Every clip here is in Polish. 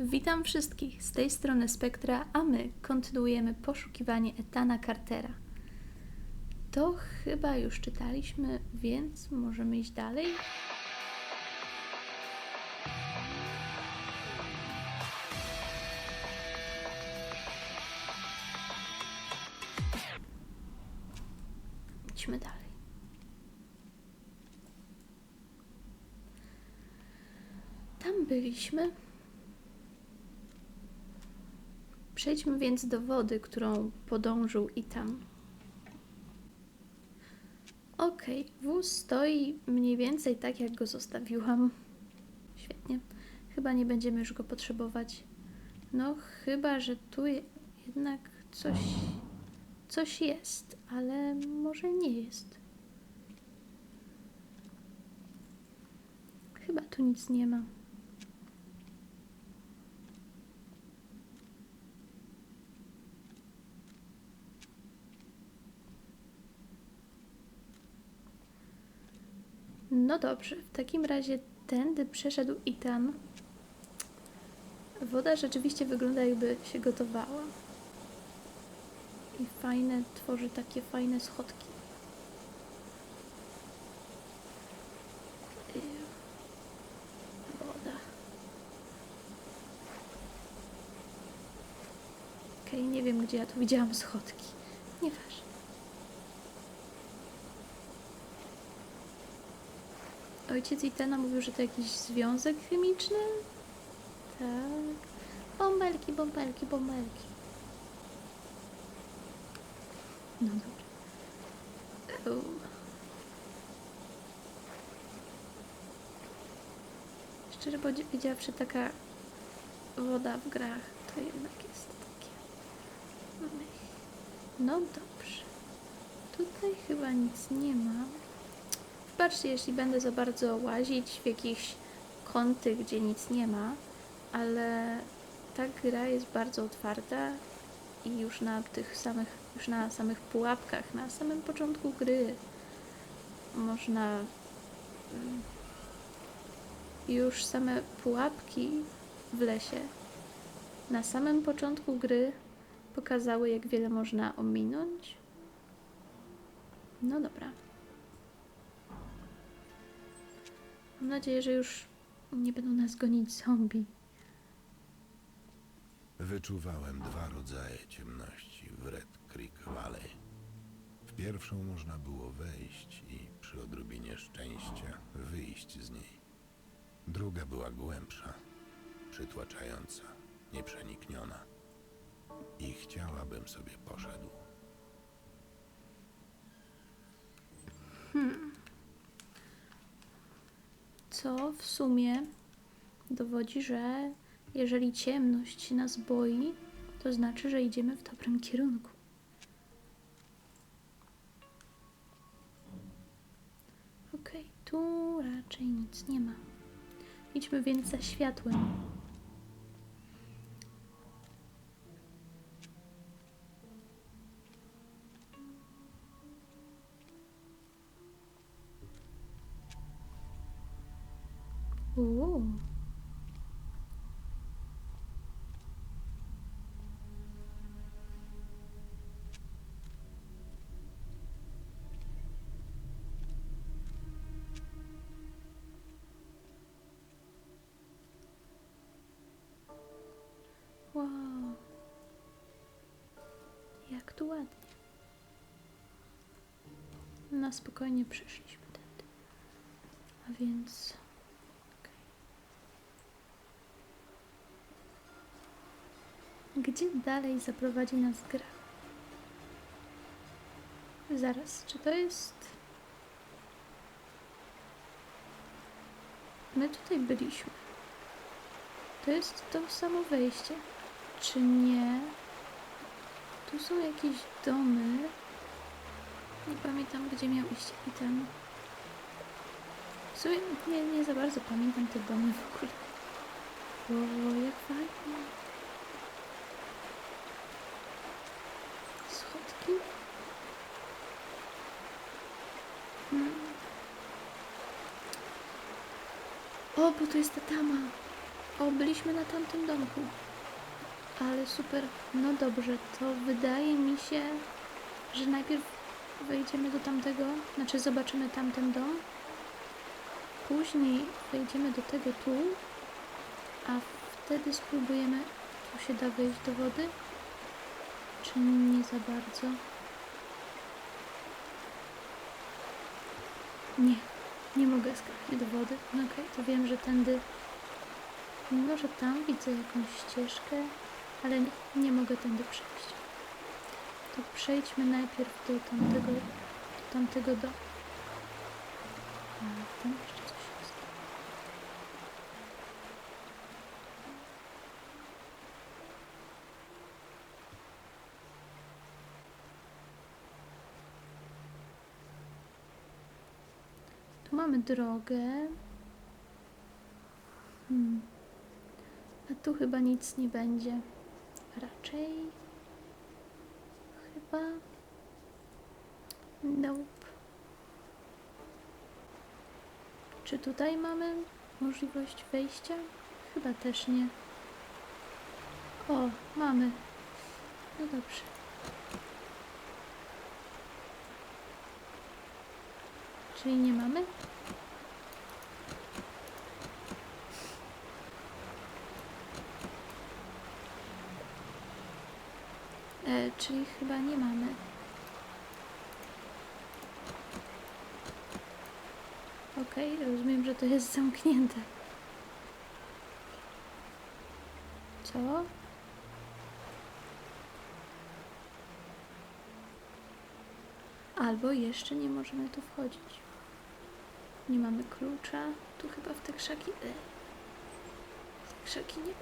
Witam wszystkich z tej strony Spektra, a my kontynuujemy poszukiwanie Etana Cartera. To chyba już czytaliśmy, więc możemy iść dalej. Idźmy dalej. Tam byliśmy. Przejdźmy więc do wody, którą podążył i tam. Okej, wóz stoi mniej więcej tak, jak go zostawiłam. Świetnie. Chyba nie będziemy już go potrzebować. No, chyba, że tu je- jednak coś, coś jest, ale może nie jest. Chyba tu nic nie ma. No dobrze, w takim razie tędy przeszedł i tam. Woda rzeczywiście wygląda jakby się gotowała. I fajne, tworzy takie fajne schodki. Woda. Okej, nie wiem gdzie ja tu widziałam schodki. Nieważne. Ojciec Itana mówił, że to jakiś związek chemiczny? Tak. Bąbelki, bąbelki, bąbelki. No dobra. U. Szczerze powiedziawszy, taka woda w grach to jednak jest takie... No dobrze. Tutaj chyba nic nie ma. Wybaczcie, jeśli będę za bardzo łazić w jakichś kąty, gdzie nic nie ma, ale ta gra jest bardzo otwarta i już na tych samych, już na samych pułapkach, na samym początku gry można mm, już same pułapki w lesie na samym początku gry pokazały, jak wiele można ominąć. No dobra. Mam nadzieję, że już nie będą nas gonić zombie. Wyczuwałem dwa rodzaje ciemności w Red Creek Valley. W pierwszą można było wejść i przy odrobinie szczęścia wyjść z niej. Druga była głębsza, przytłaczająca, nieprzenikniona. I chciałabym sobie poszedł. Co w sumie dowodzi, że jeżeli ciemność nas boi, to znaczy, że idziemy w dobrym kierunku. Okej, tu raczej nic nie ma. Idźmy więc za światłem. Na spokojnie przeszliśmy tędy. A więc... Gdzie dalej zaprowadzi nas gra? Zaraz, czy to jest. My tutaj byliśmy. To jest to samo wejście. Czy nie? Tu są jakieś domy. Pamiętam, gdzie miał iść i tam. W sumie nie, nie za bardzo pamiętam te domy w ogóle. O, jak fajnie. Schodki? Hmm. O, bo to jest ta tama. O, byliśmy na tamtym domku. Ale super. No dobrze, to wydaje mi się, że najpierw wejdziemy do tamtego, znaczy zobaczymy tamten dom. Później wejdziemy do tego tu, a wtedy spróbujemy, tu się da wejść do wody, czy nie za bardzo. Nie, nie mogę skakać do wody. No okej, to wiem, że tędy może tam widzę jakąś ścieżkę, ale nie, nie mogę tędy przejść. To przejdźmy najpierw do tamtego, do tamtego domu. A tam jeszcze coś jest. Tu mamy drogę. Hmm. A tu chyba nic nie będzie. Raczej. Chyba. Nope. Czy tutaj mamy możliwość wejścia? Chyba też nie. O, mamy. No dobrze. Czyli nie mamy? E, czyli chyba nie mamy. Okej, rozumiem, że to jest zamknięte. Co? Albo jeszcze nie możemy tu wchodzić. Nie mamy klucza. Tu chyba w te krzaki. E. W te krzaki nie.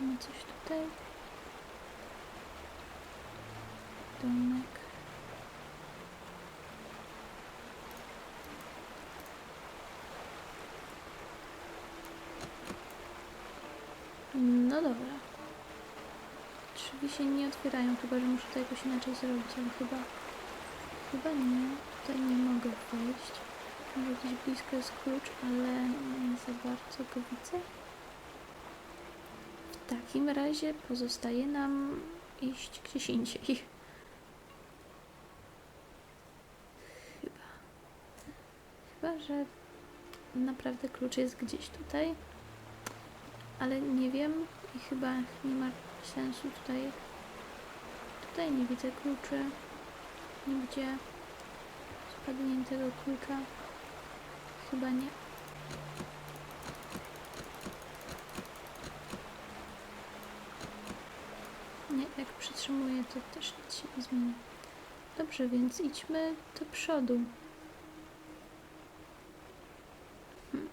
Widzimy coś tutaj. Domek. No dobra. Drzwi się nie otwierają, chyba że muszę to jakoś inaczej zrobić, ale chyba... Chyba nie. Tutaj nie mogę wejść. Może gdzieś blisko jest klucz, ale nie za bardzo go widzę. Takim razie pozostaje nam iść gdzieś indziej. Chyba. Chyba, że naprawdę klucz jest gdzieś tutaj. Ale nie wiem i chyba nie ma sensu tutaj. Tutaj nie widzę kluczy. Nigdzie spadniętego klucza. Chyba nie. Nie, jak przytrzymuję, to też nic się nie zmieni. Dobrze, więc idźmy do przodu. Hmm.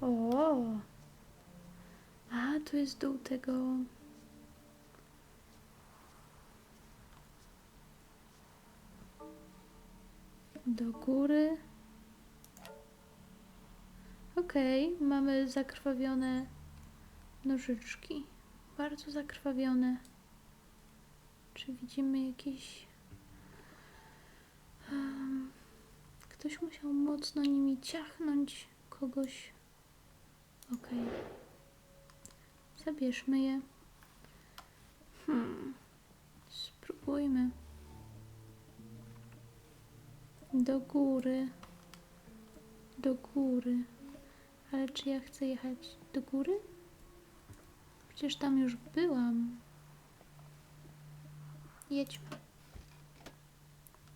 O! A, tu jest dół tego. Do góry. Okej, mamy zakrwawione nożyczki. Bardzo zakrwawione. Czy widzimy jakieś. em, ktoś musiał mocno nimi ciachnąć kogoś. Okej. Zabierzmy je. Hmm. Spróbujmy. Do góry. Do góry. Ale czy ja chcę jechać do góry? Przecież tam już byłam. Jedźmy.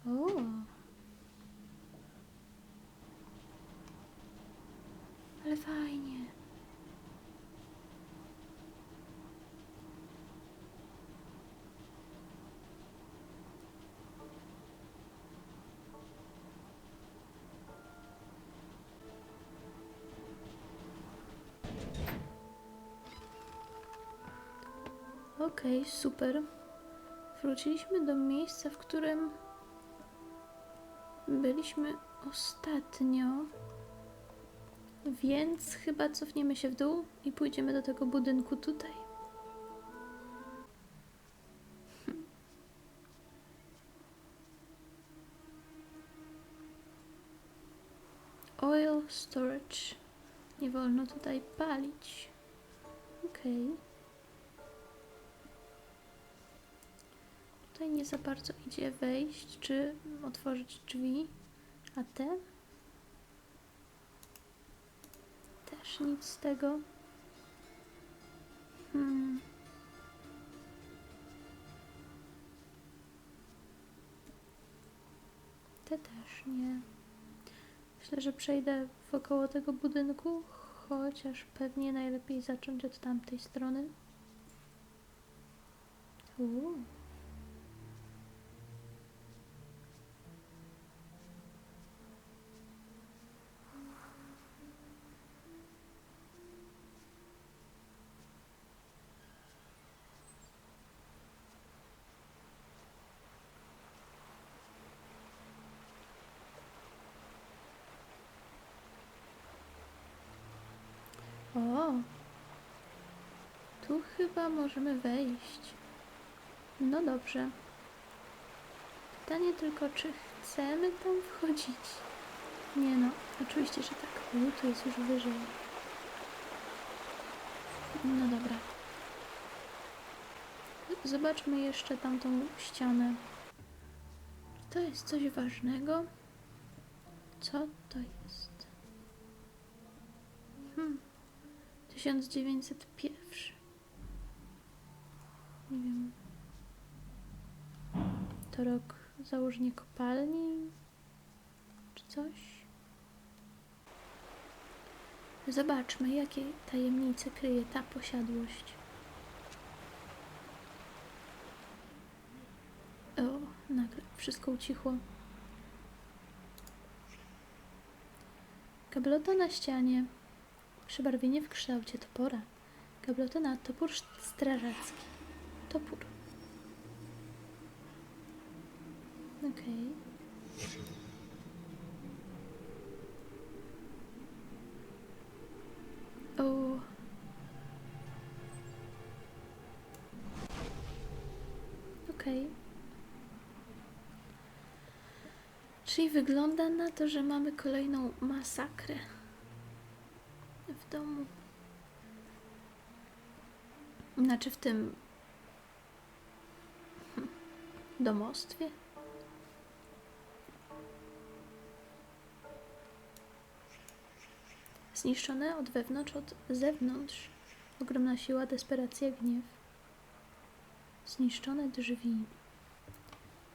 O. Ale fajnie. Okej, okay, super. Wróciliśmy do miejsca, w którym byliśmy ostatnio. Więc chyba cofniemy się w dół i pójdziemy do tego budynku tutaj. Hmm. Oil storage. Nie wolno tutaj palić. Okej. Okay. Tutaj nie za bardzo idzie wejść, czy otworzyć drzwi. A te? Też nic z tego. Hmm. Te też nie. Myślę, że przejdę wokoło tego budynku, chociaż pewnie najlepiej zacząć od tamtej strony. Uuu. Tu chyba możemy wejść. No dobrze. Pytanie tylko, czy chcemy tam wchodzić? Nie no, oczywiście, że tak. U, tu jest już wyżej. No dobra. Zobaczmy jeszcze tamtą ścianę. To jest coś ważnego? Co to jest? Hmm. 1901. Nie wiem. To rok założenia kopalni? Czy coś? Zobaczmy, jakie tajemnice kryje ta posiadłość. O, nagle wszystko ucichło. Gablota na ścianie. Przebarwienie w kształcie topora. Gablota na topór strażacki. Topór. Okej. O. Okej. Czyli wygląda na to, że mamy kolejną masakrę domu. Znaczy w tym domostwie. Zniszczone od wewnątrz, od zewnątrz. Ogromna siła, desperacja, gniew. Zniszczone drzwi.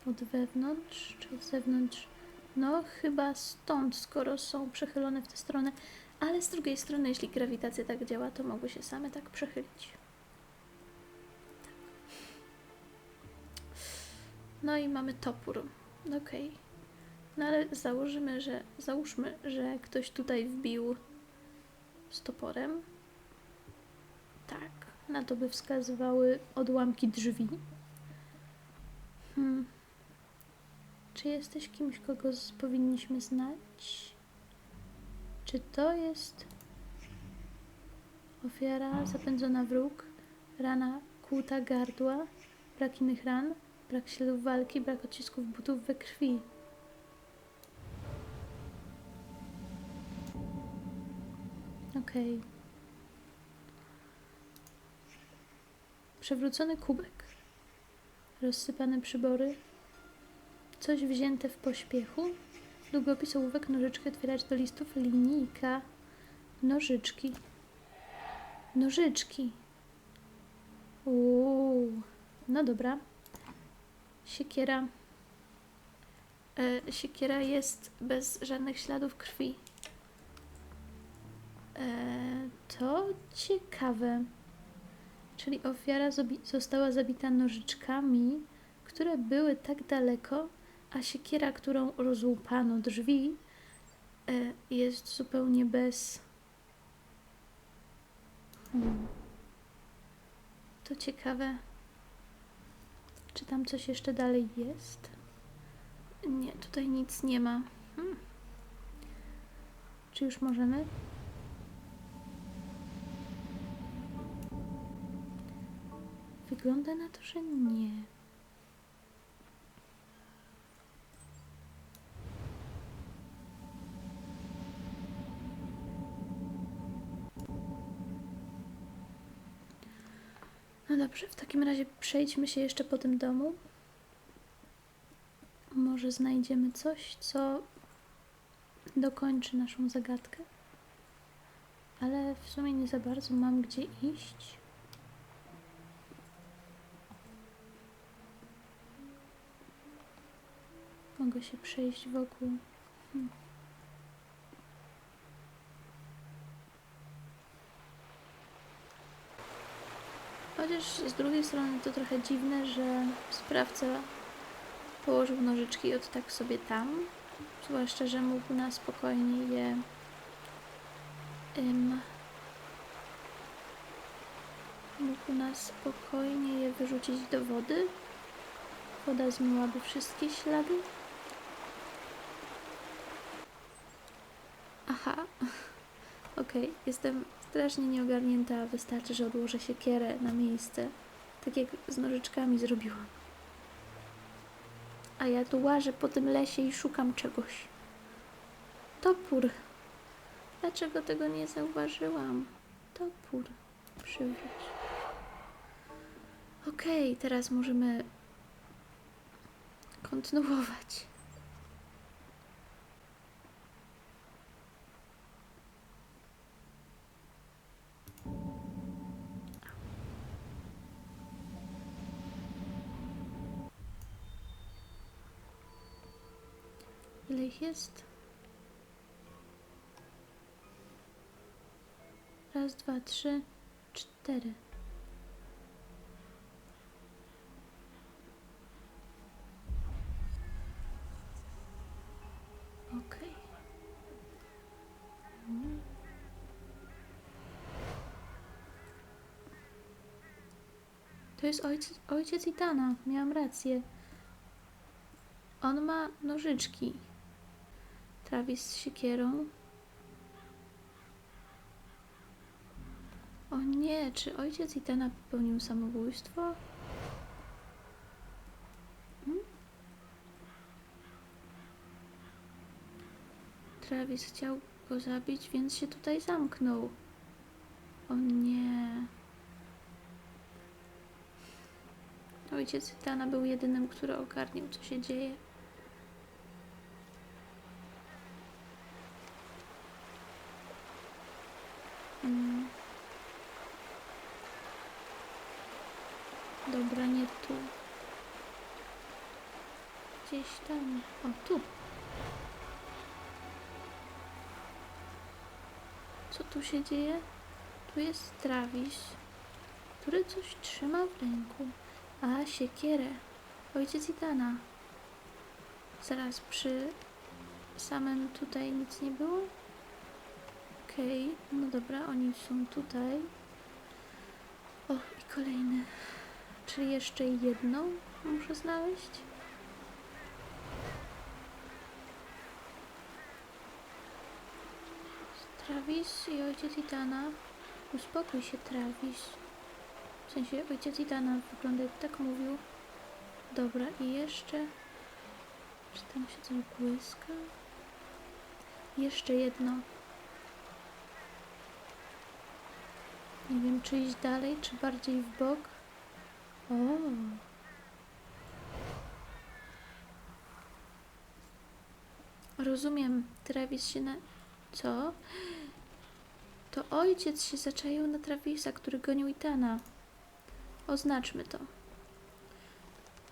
Od wewnątrz czy od zewnątrz? No, chyba stąd, skoro są przechylone w tę stronę. Ale z drugiej strony, jeśli grawitacja tak działa, to mogły się same tak przechylić. Tak. No i mamy topór. Okej. No ale założymy, że załóżmy, że ktoś tutaj wbił z toporem. Tak. Na to by wskazywały odłamki drzwi. Hmm. Czy jesteś kimś, kogo powinniśmy znać? Czy to jest ofiara zapędzona w róg, rana kłuta gardła, brak innych ran, brak śladów walki, brak odcisków butów we krwi? Okej. Przewrócony kubek. Rozsypane przybory. Coś wzięte w pośpiechu. Długopis, ołówek, nożyczki, otwieracz do listów, linijka, nożyczki. Nożyczki. Uuu. No dobra. Siekiera. E, siekiera jest bez żadnych śladów krwi. E, to ciekawe. Czyli ofiara została zabita nożyczkami, które były tak daleko, a siekiera, którą rozłupano drzwi, e, jest zupełnie bez. Hmm. To ciekawe. Czy tam coś jeszcze dalej jest? Nie, tutaj nic nie ma. Hmm. Czy już możemy? Wygląda na to, że nie. Dobrze, w takim razie przejdźmy się jeszcze po tym domu. Może znajdziemy coś, co dokończy naszą zagadkę. Ale w sumie nie za bardzo mam gdzie iść. Mogę się przejść wokół. Hmm. Chociaż z drugiej strony to trochę dziwne, że sprawca położył nożyczki od tak sobie tam. Zwłaszcza, że mógł na spokojnie je ym, mógł na spokojnie je wyrzucić do wody. Woda zmyłaby wszystkie ślady. Aha. Okej, jestem strasznie nieogarnięta. Wystarczy, że odłożę siekierę na miejsce. Tak jak z nożyczkami zrobiłam. A ja tu łażę po tym lesie i szukam czegoś. Topór. Dlaczego tego nie zauważyłam? Topór. Przywróć. Okej, teraz możemy kontynuować. Ich jest? Raz, dwa, trzy, cztery. Okej. Mm. To jest ojciec, ojciec Itana. Miałam rację. On ma nożyczki. Travis z siekierą. O nie, czy ojciec Itana popełnił samobójstwo? Hmm? Travis chciał go zabić, więc się tutaj zamknął. O nie. Ojciec Itana był jedynym, który ogarnił, co się dzieje. Mm. Dobra, nie tu. Gdzieś tam. O, tu. Co tu się dzieje? Tu jest Travis, który coś trzyma w ręku. A, siekierę. Ojciec Itana. Zaraz przy samym tutaj nic nie było? Okej, no dobra, oni są tutaj. O, i kolejny. Czyli jeszcze jedną muszę znaleźć? Travis i ojciec Itana. Uspokój się, Travis. W sensie ojciec Itana wygląda jak tak mówił. Dobra, i jeszcze... Czy tam się coś błyska? Jeszcze jedno. Nie wiem, czy iść dalej, czy bardziej w bok. Rozumiem, Travis się na... Co? To ojciec się zaczaił na Travisa, który gonił Itana. Oznaczmy to.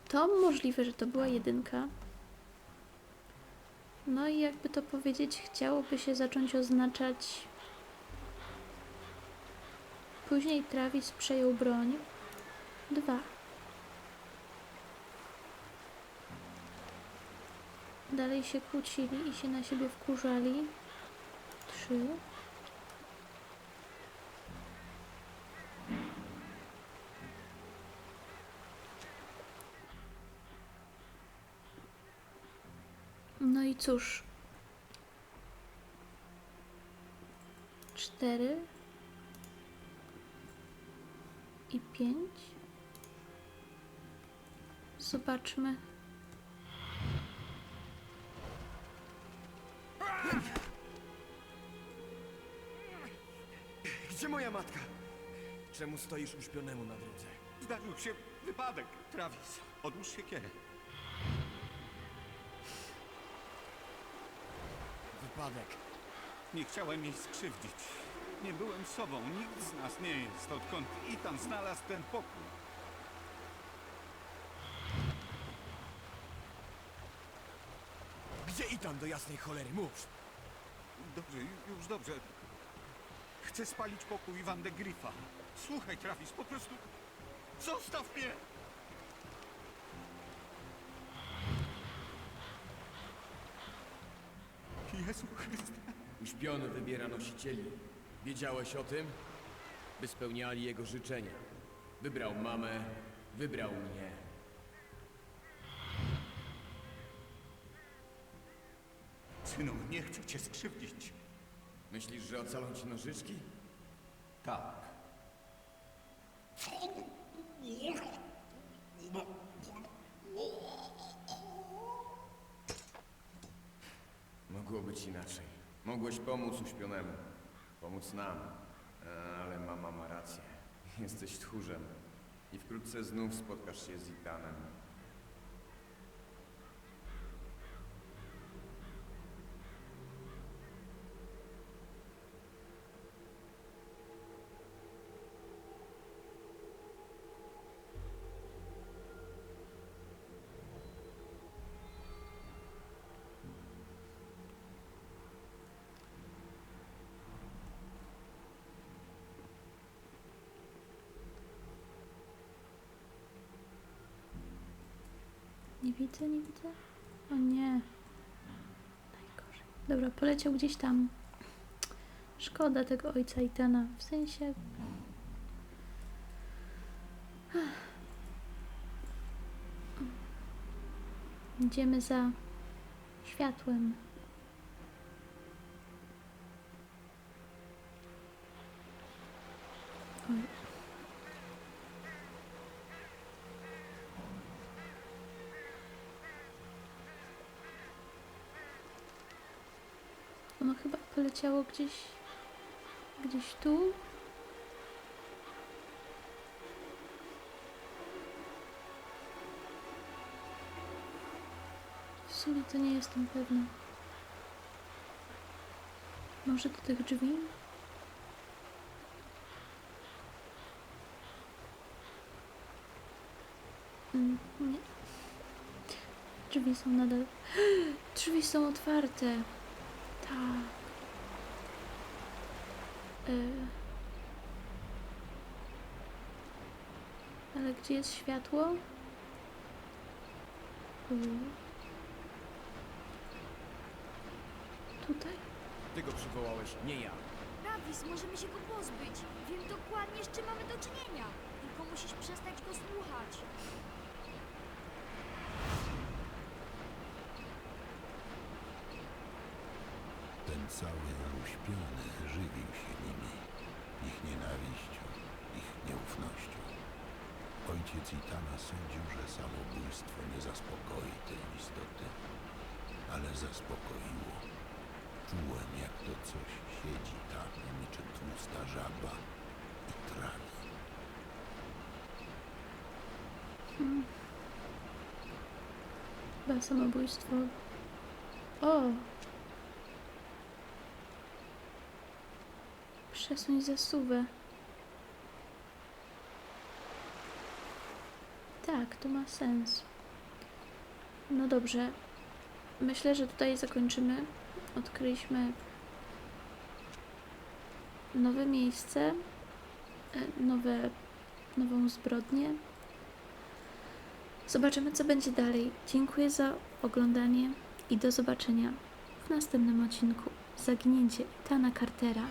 To możliwe, że to była jedynka. No i jakby to powiedzieć, chciałoby się zacząć oznaczać. Później Travis przejął broń. Dwa. Dalej się kłócili i się na siebie wkurzali. Trzy. No i cóż. Cztery. I pięć. Zobaczmy. Gdzie moja matka? Czemu stoisz uśpionemu na drodze? Zdarzył się wypadek, Travis. Odłóż siekierę. Wypadek. Nie chciałem jej skrzywdzić. Nie byłem sobą. Nikt z nas nie jest, odkąd Ethan znalazł ten pokój. Gdzie Itan do jasnej cholery? Mów! Dobrze, ju- już dobrze. Chcę spalić pokój Van de Griffa. Słuchaj, Travis, po prostu... Zostaw mnie! Jezu Chryste. Uśpiony wybiera nosicieli. Wiedziałeś o tym? By spełniali jego życzenia. Wybrał mamę, wybrał mnie. Synu, nie chcę cię skrzywdzić. Myślisz, że ocalą ci nożyczki? Tak. Mogło być inaczej. Mogłeś pomóc uśpionemu. Pomóc nam. E, Ale mama ma rację. Jesteś tchórzem. I wkrótce znów spotkasz się z Itanem. Nie widzę, nie widzę. O nie. Najgorzej. Dobra, poleciał gdzieś tam. Szkoda tego ojca Itana. W sensie. Idziemy za światłem. Ono chyba poleciało gdzieś. gdzieś tu. W sumie to nie jestem pewna. Może do tych drzwi? Mm, Nie. Drzwi są nadal. Drzwi są otwarte. Tak. Y. Ale gdzie jest światło? U. Tutaj? Ty go przywołałeś, nie ja. Travis, możemy się go pozbyć. Wiem dokładnie, z czym mamy do czynienia. Tylko musisz przestać go słuchać. Cały uśpiony żywił się nimi, ich nienawiścią, ich nieufnością. Ojciec Itana sądził, że samobójstwo nie zaspokoi tej istoty, ale zaspokoiło. Czułem, jak to coś siedzi tam, niczym tłusta żaba i trawi. Chyba samobójstwo. O! Przesuń zasuwę. Tak, to ma sens. No dobrze. Myślę, że tutaj zakończymy. Odkryliśmy nowe miejsce, e, nowe, nową zbrodnię. Zobaczymy, co będzie dalej. Dziękuję za oglądanie i do zobaczenia w następnym odcinku. Zaginięcie Tana Cartera.